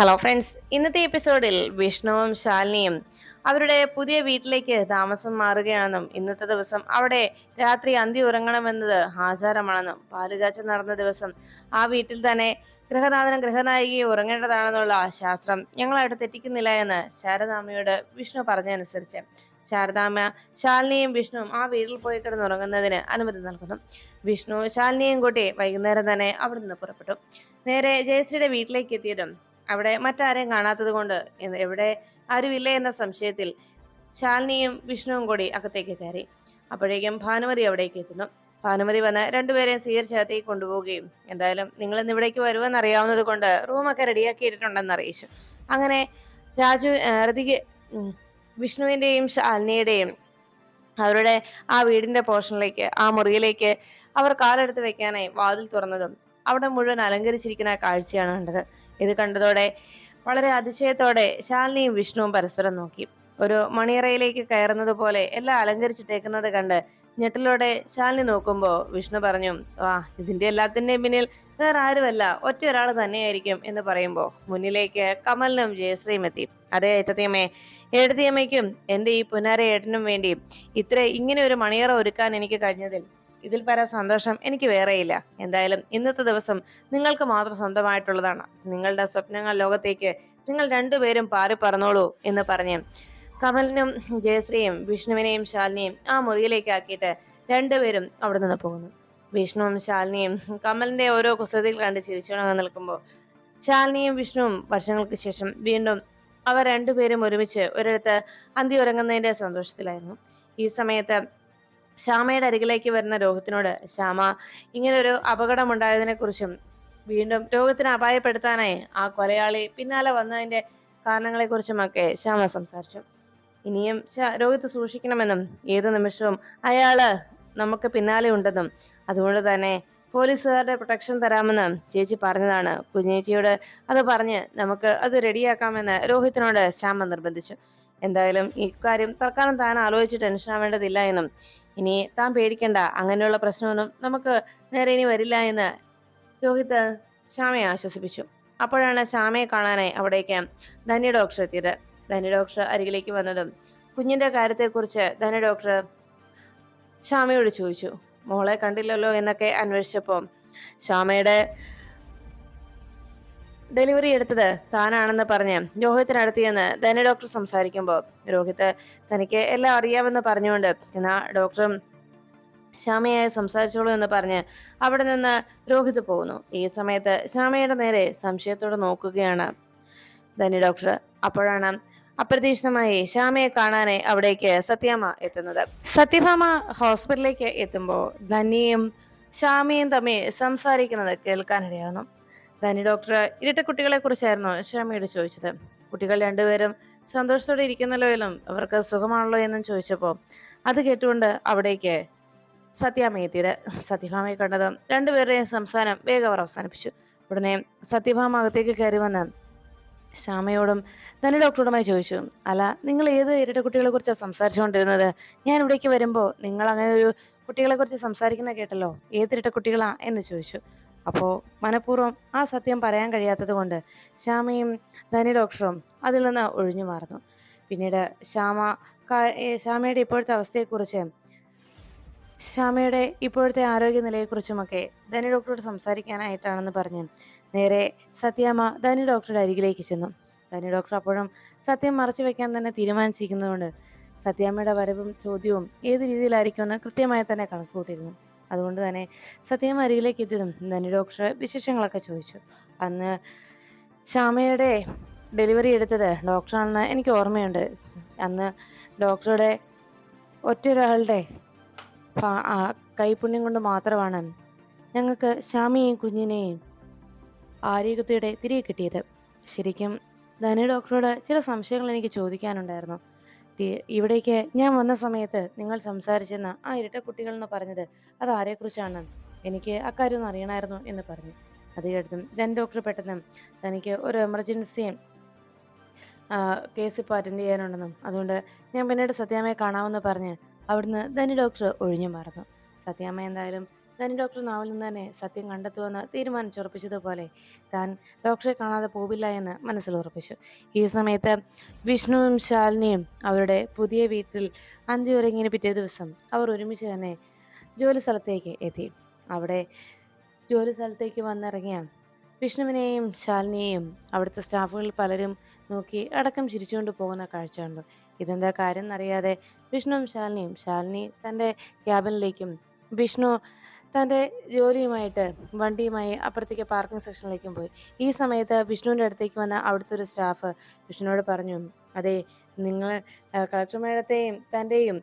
Hello friends ഇന്നത്തെ എപ്പിസോഡിൽ വിഷ്ണുവും ശാലിനിയും അവരുടെ പുതിയ വീട്ടിലേക്ക് താമസം മാറുകയാണെന്നും ഇന്നത്തെ ദിവസം അവിടെ രാത്രി അന്തി ഉറങ്ങണമെന്നത് ആചാരമാണെന്നും പാലുകാച്ചൽ നടന്ന ദിവസം ആ വീട്ടിൽ തന്നെ ഗൃഹനാഥനും ഗൃഹനായികയും ഉറങ്ങേണ്ടതാണെന്നുള്ള ശാസ്ത്രം ഞങ്ങളായിട്ട് തെറ്റിക്കുന്നില്ല എന്ന് ശാരദാമ്മയോട് വിഷ്ണു പറഞ്ഞതനുസരിച്ച് ശാരദാമ്മ ശാലിനിയും വിഷ്ണുവും ആ വീട്ടിൽ പോയി കിടന്നുറങ്ങുന്നതിന് അനുമതി നൽകുന്നു. വിഷ്ണു ശാലിനിയും കൂട്ടി വൈകുന്നേരം തന്നെ അവിടെ നിന്ന് പുറപ്പെട്ടു. നേരെ ജയശ്രീയുടെ വീട്ടിലേക്ക് എത്തിയതും അവിടെ മറ്റാരെയും കാണാത്തത് കൊണ്ട് എവിടെ ആരുമില്ല എന്ന സംശയത്തിൽ ശാലിനിയും വിഷ്ണുവും കൂടി അകത്തേക്ക് കയറി. അപ്പോഴേക്കും ഭാനുമതി അവിടേക്ക് എത്തുന്നു. ഭാനുമതി വന്ന് രണ്ടുപേരെയും സ്വീകരിച്ചകത്തേക്ക് കൊണ്ടുപോവുകയും എന്തായാലും നിങ്ങൾ ഇന്ന് ഇവിടേക്ക് വരുമെന്ന് അറിയാവുന്നത് കൊണ്ട് റൂമൊക്കെ റെഡിയാക്കിയിട്ടുണ്ടെന്ന് അറിയിച്ചു. അങ്ങനെ രാജു ഋതിക ഉം, വിഷ്ണുവിന്റെയും ശാലിനിയുടെയും അവരുടെ ആ വീടിന്റെ പോർഷനിലേക്ക് ആ മുറിയിലേക്ക് അവർ കാലെടുത്ത് വെക്കാനായി വാതിൽ തുറന്നതും അവിടെ മുഴുവൻ അലങ്കരിച്ചിരിക്കുന്ന കാഴ്ചയാണ് കണ്ടത്. ഇത് കണ്ടതോടെ വളരെ അതിശയത്തോടെ ശാലിനിയും വിഷ്ണുവും പരസ്പരം നോക്കി. ഒരു മണിയറയിലേക്ക് കയറുന്നത് പോലെ എല്ലാം അലങ്കരിച്ചിട്ടേക്കുന്നത് കണ്ട് ഞെട്ടലോടെ ശാലിനി നോക്കുമ്പോൾ വിഷ്ണു പറഞ്ഞു ആ ഇതിന്റെ എല്ലാത്തിന്റെയും പിന്നിൽ വേറെ ആരുമല്ല ഒറ്റ ഒരാൾ തന്നെയായിരിക്കും എന്ന് പറയുമ്പോൾ മുന്നിലേക്ക് കമലിനും ജയശ്രീയും എത്തി. അതേ ഏട്ടത്തിയമ്മേ. ഏട്ടത്തിയമ്മയ്ക്കും എന്റെ ഈ പുനാര ഏട്ടനും വേണ്ടി ഇത്ര ഇങ്ങനെ ഒരു മണിയറ ഒരുക്കാൻ എനിക്ക് കഴിഞ്ഞതിൽ ഇതിൽ പര സന്തോഷം എനിക്ക് വേറെയില്ല. എന്തായാലും ഇന്നത്തെ ദിവസം നിങ്ങൾക്ക് മാത്രം സ്വന്തമായിട്ടുള്ളതാണ്. നിങ്ങളുടെ സ്വപ്നങ്ങൾ ലോകത്തേക്ക് നിങ്ങൾ രണ്ടുപേരും പാറി പറന്നോളൂ എന്ന് പറഞ്ഞ് കമലിനും ജയശ്രീയും വിഷ്ണുവിനെയും ശാലിനിയും ആ മുറിയിലേക്ക് ആക്കിയിട്ട് രണ്ടുപേരും അവിടെ നിന്ന് പോകുന്നു. വിഷ്ണുവും ശാലിനിയും കമലിന്റെ ഓരോ കുസൃതികൾ കണ്ട് ചിരിച്ചുകൊണ്ട് നിൽക്കുമ്പോൾ ശാലിനിയും വിഷ്ണുവും വർഷങ്ങൾക്ക് ശേഷം വീണ്ടും അവർ രണ്ടുപേരും ഒരുമിച്ച് ഒരിടത്ത് അന്തി ഉറങ്ങുന്നതിന്റെ സന്തോഷത്തിലായിരുന്നു. ഈ സമയത്ത് ശ്യാമയുടെ അരികിലേക്ക് വരുന്ന രോഹിത്തിനോട് ശ്യാമ ഇങ്ങനൊരു ഒരു അപകടമുണ്ടായതിനെ കുറിച്ചും വീണ്ടും രോഗത്തിന് അപായപ്പെടുത്താനായി ആ കൊലയാളി പിന്നാലെ വന്നതിന്റെ കാരണങ്ങളെ കുറിച്ചുമൊക്കെ ശ്യാമ സംസാരിച്ചു. ഇനിയും രോഹിത്ത് സൂക്ഷിക്കണമെന്നും ഏതു നിമിഷവും അയാൾ നമുക്ക് പിന്നാലെ ഉണ്ടെന്നും അതുകൊണ്ട് തന്നെ പോലീസുകാരുടെ പ്രൊട്ടക്ഷൻ തരാമെന്ന് ചേച്ചി പറഞ്ഞതാണ് കുഞ്ഞേച്ചിയോട്. അത് പറഞ്ഞ് നമുക്ക് അത് റെഡിയാക്കാമെന്ന് രോഹിത്തിനോട് ശ്യാമ നിർബന്ധിച്ചു. എന്തായാലും ഇക്കാര്യം തൽക്കാലം താൻ ആലോചിച്ച് ടെൻഷൻ ആവേണ്ടതില്ല എന്നും ഇനി താൻ പേടിക്കണ്ട. അങ്ങനെയുള്ള പ്രശ്നമൊന്നും നമുക്ക് നേരെ ഇനി വരില്ല എന്ന് രോഹിത് ശ്യാമയെ ആശ്വസിപ്പിച്ചു. അപ്പോഴാണ് ശ്യാമയെ കാണാനായി അവിടേക്ക് ധന്യ ഡോക്ടർ എത്തിയത്. ധന്യ ഡോക്ടർ അരികിലേക്ക് വന്നതും കുഞ്ഞിന്റെ കാര്യത്തെക്കുറിച്ച് ധന്യ ഡോക്ടർ ശ്യാമയോട് ചോദിച്ചു. മോളെ കണ്ടില്ലല്ലോ എന്നൊക്കെ അന്വേഷിച്ചപ്പോൾ ശ്യാമയുടെ ഡെലിവറി എടുത്തത് താനാണെന്ന് പറഞ്ഞ് രോഹിത്തിനടുത്തിയെന്ന് ധന ഡോക്ടർ സംസാരിക്കുമ്പോൾ രോഹിത് തനിക്ക് എല്ലാം അറിയാമെന്ന് പറഞ്ഞുകൊണ്ട് എന്നാ ഡോക്ടറും ശ്യാമയായി സംസാരിച്ചോളൂ എന്ന് പറഞ്ഞ് അവിടെ നിന്ന് രോഹിത് പോകുന്നു. ഈ സമയത്ത് ശ്യാമയുടെ നേരെ സംശയത്തോടെ നോക്കുകയാണ് ധനി ഡോക്ടർ. അപ്പോഴാണ് അപ്രതീക്ഷിതമായി ശ്യാമയെ കാണാനായി അവിടേക്ക് സത്യാമ്മ എത്തുന്നത്. സത്യഭാമ ഹോസ്പിറ്റലിലേക്ക് എത്തുമ്പോൾ ധനിയും ശ്യാമയും തമ്മിൽ സംസാരിക്കുന്നത് കേൾക്കാനിടയാകുന്നു ധന്യ ഡോക്ടർ ഇരട്ട കുട്ടികളെ കുറിച്ചായിരുന്നു ഷമിയോട് ചോദിച്ചത്. കുട്ടികൾ രണ്ടുപേരും സന്തോഷത്തോടെ ഇരിക്കുന്നല്ലോ എന്നും അവർക്ക് സുഖമാണല്ലോ എന്നും ചോദിച്ചപ്പോൾ അത് കേട്ടുകൊണ്ട് അവിടേക്ക് സത്യാമ്മ എത്തിയത്. സത്യഭാമയെ കണ്ടത് രണ്ടുപേരുടെയും സംസാരം വേഗം അവർ അവസാനിപ്പിച്ചു. ഉടനെ സത്യഭാമ അകത്തേക്ക് കയറി വന്ന് ശ്യാമയോടും ധനി ഡോക്ടറോടുമായി ചോദിച്ചു അല്ല നിങ്ങൾ ഏത് ഇരട്ട കുട്ടികളെ കുറിച്ചാണ് സംസാരിച്ചുകൊണ്ടിരുന്നത്? ഞാൻ ഇവിടേക്ക് വരുമ്പോൾ നിങ്ങൾ അങ്ങനെ ഒരു കുട്ടികളെ കുറിച്ച് സംസാരിക്കുന്ന കേട്ടല്ലോ? ഏത് ഇരട്ട കുട്ടികളാ? എന്ന് ചോദിച്ചു. അപ്പോൾ മനഃപൂർവം ആ സത്യം പറയാൻ കഴിയാത്തത് കൊണ്ട് ശ്യാമയും ധനി ഡോക്ടറും അതിൽ നിന്ന് ഒഴിഞ്ഞു മാറുന്നു. പിന്നീട് ശ്യാമ ശ്യാമയുടെ ഇപ്പോഴത്തെ അവസ്ഥയെക്കുറിച്ച് ശ്യാമയുടെ ഇപ്പോഴത്തെ ആരോഗ്യനിലയെക്കുറിച്ചുമൊക്കെ ധനി ഡോക്ടറോട് സംസാരിക്കാനായിട്ടാണെന്ന് പറഞ്ഞ് നേരെ സത്യാമ്മ ധനി ഡോക്ടറുടെ അരികിലേക്ക് ചെന്നു. ധനി ഡോക്ടർ അപ്പോഴും സത്യം മറച്ചു വെക്കാൻ തന്നെ തീരുമാനിച്ചിരിക്കുന്നതുകൊണ്ട് സത്യാമ്മയുടെ വരവും ചോദ്യവും ഏത് രീതിയിലായിരിക്കുമെന്ന് കൃത്യമായി തന്നെ കണക്ക് കൂട്ടിയിരുന്നു അതുകൊണ്ട് തന്നെ സത്യം അരികിലേക്ക് എത്തിയതും ധനുരോക്ഷ വിശേഷങ്ങളൊക്കെ ചോദിച്ചു. അന്ന് ശ്യാമയുടെ ഡെലിവറി എടുത്തത് ഡോക്ടറാണെന്ന് എനിക്ക് ഓർമ്മയുണ്ട്. അന്ന് ഡോക്ടറുടെ ഒറ്റൊരാളുടെ കൈപുണ്യം കൊണ്ട് മാത്രമാണ് ഞങ്ങൾക്ക് ശ്യാമയെയും കുഞ്ഞിനെയും ആരോഗ്യത്തിയുടെ തിരികെ കിട്ടിയത്. ശരിക്കും ധനി ഡോക്ടറോട് ചില സംശയങ്ങൾ എനിക്ക് ചോദിക്കാനുണ്ടായിരുന്നു. ടി- ഇവിടേക്ക് ഞാൻ വന്ന സമയത്ത് നിങ്ങൾ സംസാരിച്ചെന്ന ആ ഇരട്ട കുട്ടികൾ എന്ന് പറഞ്ഞത്. അത് ആരെക്കുറിച്ചാണ് എനിക്ക് അക്കാര്യം അറിയണമായിരുന്നു എന്ന് പറഞ്ഞു. അത് കേട്ടതും ദൻ ഡോക്ടർ പെട്ടെന്ന് തനിക്ക് ഒരു എമർജൻസി കേസ് ഇപ്പോൾ അറ്റൻഡ് ചെയ്യാനുണ്ടെന്നും അതുകൊണ്ട് ഞാൻ പിന്നീട് സത്യാമ്മയെ കാണാമെന്ന് പറഞ്ഞ് അവിടുന്ന് ധനി ഡോക്ടർ ഒഴിഞ്ഞു മാറുന്നു. സത്യാമ്മ എന്തായാലും ധനി ഡോക്ടർ നാവിൽ നിന്ന് തന്നെ സത്യം കണ്ടെത്തുമെന്ന് തീരുമാനിച്ചുറപ്പിച്ചതുപോലെ താൻ ഡോക്ടറെ കാണാതെ പോവില്ല എന്ന് മനസ്സിൽ ഉറപ്പിച്ചു ഈ സമയത്ത് വിഷ്ണുവും ശാലിനിയും അവരുടെ പുതിയ വീട്ടിൽ അന്തിയുറങ്ങിന് പിറ്റേ ദിവസം അവർ ഒരുമിച്ച് തന്നെ ജോലി സ്ഥലത്തേക്ക് എത്തി. അവിടെ ജോലി സ്ഥലത്തേക്ക് വന്നിറങ്ങിയ വിഷ്ണുവിനെയും ശാലിനിയെയും അവിടുത്തെ സ്റ്റാഫുകൾ പലരും നോക്കി അടക്കം ചിരിച്ചുകൊണ്ട് പോകുന്ന കാഴ്ച കണ്ടു. ഇതെന്താ കാര്യം എന്നറിയാതെ വിഷ്ണുവും ശാലിനിയും ശാലിനി തന്റെ ക്യാബിനിലേക്കും വിഷ്ണു തന്റെ ജോലിയുമായിട്ട് വണ്ടിയുമായി അപ്പുറത്തേക്ക് പാർക്കിംഗ് സെക്ഷനിലേക്കും പോയി. ഈ സമയത്ത് വിഷ്ണുവിന്റെ അടുത്തേക്ക് വന്ന അവിടുത്തെ ഒരു സ്റ്റാഫ് വിഷ്ണുവിനോട് പറഞ്ഞു അതെ നിങ്ങൾ കളക്ടർ മേഡത്തെയും തന്റെയും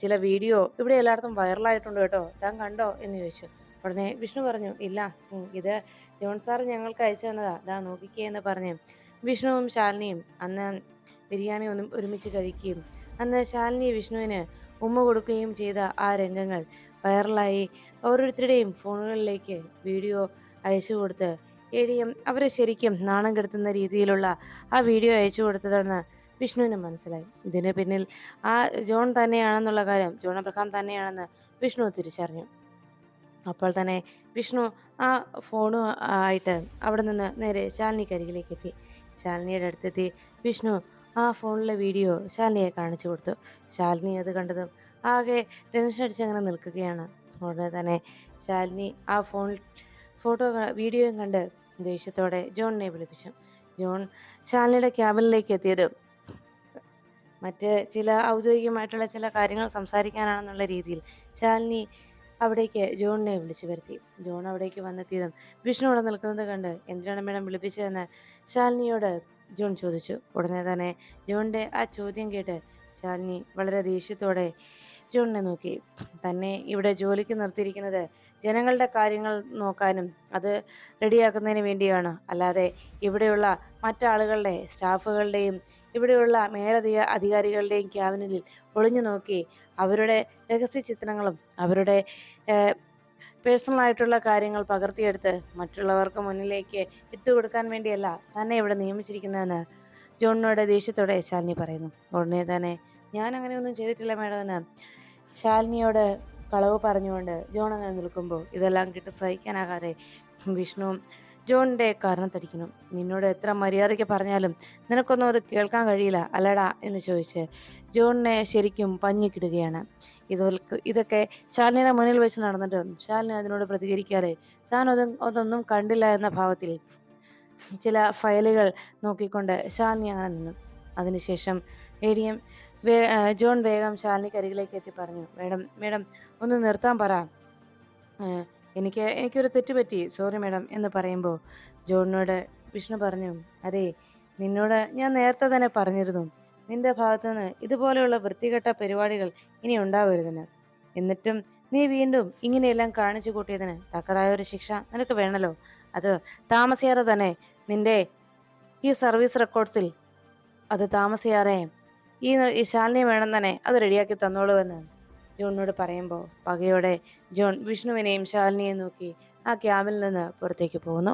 ചില വീഡിയോ ഇവിടെ എല്ലായിടത്തും വൈറലായിട്ടുണ്ട് കേട്ടോ. താൻ കണ്ടോ? എന്ന് ചോദിച്ചു. ഉടനെ വിഷ്ണു പറഞ്ഞു ഇല്ല ഇത് ജോൺ സാർ ഞങ്ങൾക്ക് അയച്ചു തന്നതാ. ദാ നോക്കിക്കേ എന്ന് പറഞ്ഞു. വിഷ്ണുവും ശാലിനിയും അന്ന് ബിരിയാണി ഒന്നും ഒരുമിച്ച് കഴിക്കുകയും അന്ന് ശാലിനി വിഷ്ണുവിന് ഉമ്മ കൊടുക്കുകയും ചെയ്ത ആ രംഗങ്ങൾ വൈറലായി. ഓരോരുത്തരുടെയും ഫോണുകളിലേക്ക് വീഡിയോ അയച്ചു കൊടുത്ത് എടിയും അവരെ ശരിക്കും നാണം കെടുത്തുന്ന രീതിയിലുള്ള ആ വീഡിയോ അയച്ചു കൊടുത്തതെന്ന് വിഷ്ണുവിന് മനസ്സിലായി. ഇതിന് പിന്നിൽ ആ ജോൺ തന്നെയാണെന്നുള്ള കാര്യം ജോൺ അബ്രഹാം തന്നെയാണെന്ന് വിഷ്ണു തിരിച്ചറിഞ്ഞു. അപ്പോൾ തന്നെ വിഷ്ണു ആ ഫോണു ആയിട്ട് അവിടെ നിന്ന് നേരെ ശാലിനിക്ക് കരികിലേക്ക് എത്തി. ശാലിനിയുടെ അടുത്തെത്തി വിഷ്ണു ആ ഫോണിലെ വീഡിയോ ശാലിനിയെ കാണിച്ചു കൊടുത്തു. ശാലിനി അത് കണ്ടതും ആകെ ടെൻഷൻ അടിച്ച് അങ്ങനെ നിൽക്കുകയാണ്. ഉടനെ തന്നെ ശാലിനി ആ ഫോൺ ഫോട്ടോ വീഡിയോയും കണ്ട് ദേഷ്യത്തോടെ ജോണിനെ വിളിപ്പിച്ചു. ജോൺ ശാലിനിയുടെ ക്യാബിനിലേക്ക് എത്തിയത് മറ്റ് ചില ഔദ്യോഗികമായിട്ടുള്ള ചില കാര്യങ്ങൾ സംസാരിക്കാനാണെന്നുള്ള രീതിയിൽ ശാലിനി അവിടേക്ക് ജോണിനെ വിളിച്ചു വരുത്തി. ജോൺ അവിടേക്ക് വന്നെത്തിയതും വിഷ്ണു അവിടെ നിൽക്കുന്നത് കണ്ട് എന്തിനാണ് മേഡം വിളിപ്പിച്ചതെന്ന് ശാലിനിയോട് ജോൺ ചോദിച്ചു. ഉടനെ തന്നെ ജോണിന്റെ ആ ചോദ്യം കേട്ട് ശാലിനി വളരെ ദേഷ്യത്തോടെ ജോണിനെ നോക്കി. തന്നെ ഇവിടെ ജോലിക്ക് നിർത്തിയിരിക്കുന്നത് ജനങ്ങളുടെ കാര്യങ്ങൾ നോക്കാനും അത് റെഡിയാക്കുന്നതിന് വേണ്ടിയാണ്. അല്ലാതെ ഇവിടെയുള്ള മറ്റാളുകളുടെ സ്റ്റാഫുകളുടെയും ഇവിടെയുള്ള മേലധിക അധികാരികളുടെയും ക്യാബിനിൽ ഒളിഞ്ഞു നോക്കി അവരുടെ രഹസ്യ ചിത്രങ്ങളും അവരുടെ പേഴ്സണലായിട്ടുള്ള കാര്യങ്ങൾ പകർത്തിയെടുത്ത് മറ്റുള്ളവർക്ക് മുന്നിലേക്ക് ഇട്ടുകൊടുക്കാൻ വേണ്ടിയല്ല തന്നെ ഇവിടെ നിയമിച്ചിരിക്കുന്നതെന്ന് ജോണിനോട് ദേഷ്യത്തോടെ ശാലിനി പറയുന്നു. ഉടനെ തന്നെ ഞാൻ അങ്ങനെയൊന്നും ചെയ്തിട്ടില്ല മേഡം എന്ന് ശാലിനിയോട് കളവ് പറഞ്ഞുകൊണ്ട് ജോൺ അങ്ങനെ നിൽക്കുമ്പോൾ ഇതെല്ലാം കിട്ടി സഹിക്കാനാകാതെ വിഷ്ണുവും ജോണിന്റെ കാരണത്തടിക്കുന്നു. നിന്നോട് എത്ര മര്യാദയ്ക്ക് പറഞ്ഞാലും നിനക്കൊന്നും അത് കേൾക്കാൻ കഴിയില്ല അല്ലടാ എന്ന് ചോദിച്ച് ജോണിനെ ശരിക്കും പഞ്ഞിക്കിടുകയാണ്. ഇതൊക്കെ ഇതൊക്കെ ശാലിനിയുടെ മുന്നിൽ വെച്ച് നടന്നിട്ടും ശാലിനി അതിനോട് പ്രതികരിക്കാതെ താൻ അത് അതൊന്നും കണ്ടില്ല എന്ന ഭാവത്തിൽ ചില ഫയലുകൾ നോക്കിക്കൊണ്ട് ശാലിനി അങ്ങനെ നിന്നു. അതിനുശേഷം എ ഡി എം വേ ജോൺ വേഗം ശാലിനിക്ക് അരികിലേക്ക് എത്തി പറഞ്ഞു. മേഡം മേഡം ഒന്ന് നിർത്താൻ പറ. എനിക്ക് എനിക്കൊരു തെറ്റ് പറ്റി. സോറി മേഡം എന്ന് പറയുമ്പോൾ ജോണിനോട് വിഷ്ണു പറഞ്ഞു അതെ നിന്നോട് ഞാൻ നേരത്തെ തന്നെ പറഞ്ഞിരുന്നു. നിന്റെ ഭാഗത്തു നിന്ന് ഇതുപോലെയുള്ള വൃത്തികെട്ട പരിപാടികൾ ഇനി ഉണ്ടാവരുതെന്ന്. എന്നിട്ടും നീ വീണ്ടും ഇങ്ങനെയെല്ലാം കാണിച്ചു കൂട്ടിയതിന് തക്കതായ ഒരു ശിക്ഷ നിനക്ക് വേണമല്ലോ അത് താമസിയാതെ തന്നെ നിന്റെ ഈ സർവീസ് റെക്കോർഡ്സിൽ അത് താമസിയാതെ ഈ ഈ ശാലിനി വേണം തന്നെ അത് റെഡിയാക്കി തന്നോളൂ എന്ന് ജോണിനോട് പറയുമ്പോൾ പകയോടെ ജോൺ വിഷ്ണുവിനെയും ശാലിനിയെയും നോക്കി ആ ക്യാബിൽ നിന്ന് പുറത്തേക്ക് പോകുന്നു.